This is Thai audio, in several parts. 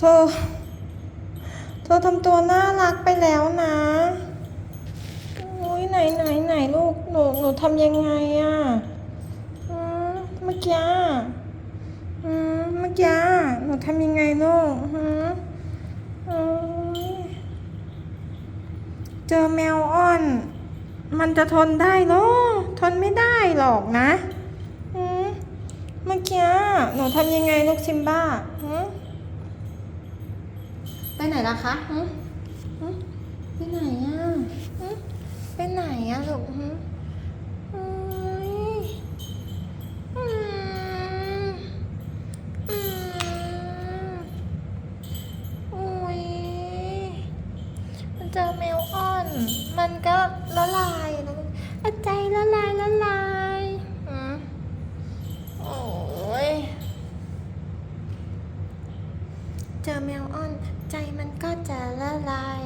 เธอ เธอทำตัวน่ารักไปแล้วนะอุ้ยไหนไหนไหนลูก หนูหนูทำยังไงอะอืมเมื่อกี้อืมเมื่อกี้หนูทำยังไงลูกอืมเจอแมวอ้อน มันจะทนได้เหรอทนไม่ได้หรอกนะอืมเมื่อกี้หนูทำยังไงลูกซิมบ้าหืม ไปไหนล่ะคะไปไหนอะไปไหนอะลูกหึโอ้ยอืมอืมโอ้ยมันเจอแมวอ่อน มันก็ละลายนะลูกใจละลายละลายอืมโอ้ย เจอแมวอ้อน ใจมันก็จะละลาย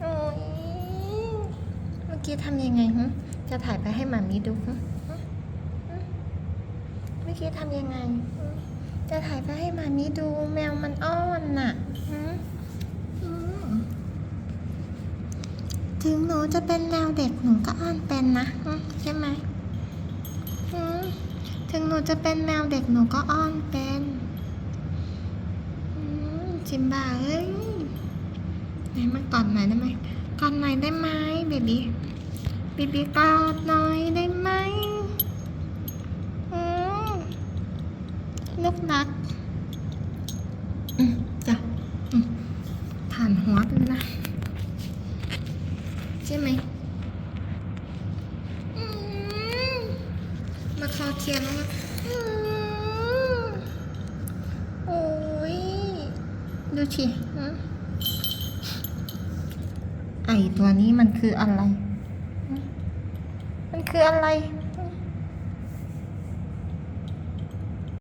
โอ้ยเมื่อกี้ทำยังไงหึจะถ่ายไปให้หมามีดูหึเมื่อกี้ทำยังไง จะถ่ายไปให้หมามีดูแมวมันอ้อนน่ะหึถึงหนูจะเป็นแมวเด็กหนูก็อ้อนเป็นนะใช่ไหม ถึงหนูจะเป็นแมวเด็กหนูก็อ้อนเป็นจิมบ้าเอ้ยไหนมากอดหน่อยได้ไหมกอดหน่อยได้ไหมเบบี้เบบี้กอดหน่อยได้ไหมอืมลูกรักอืมจ้ะอืมผ่านหัวไปเลยนะใช่ไหมอืม มา คอเทียนแล้วนะโอ้ย ดูสิอืมไอตัวนี้มันคืออะไร มันคืออะไร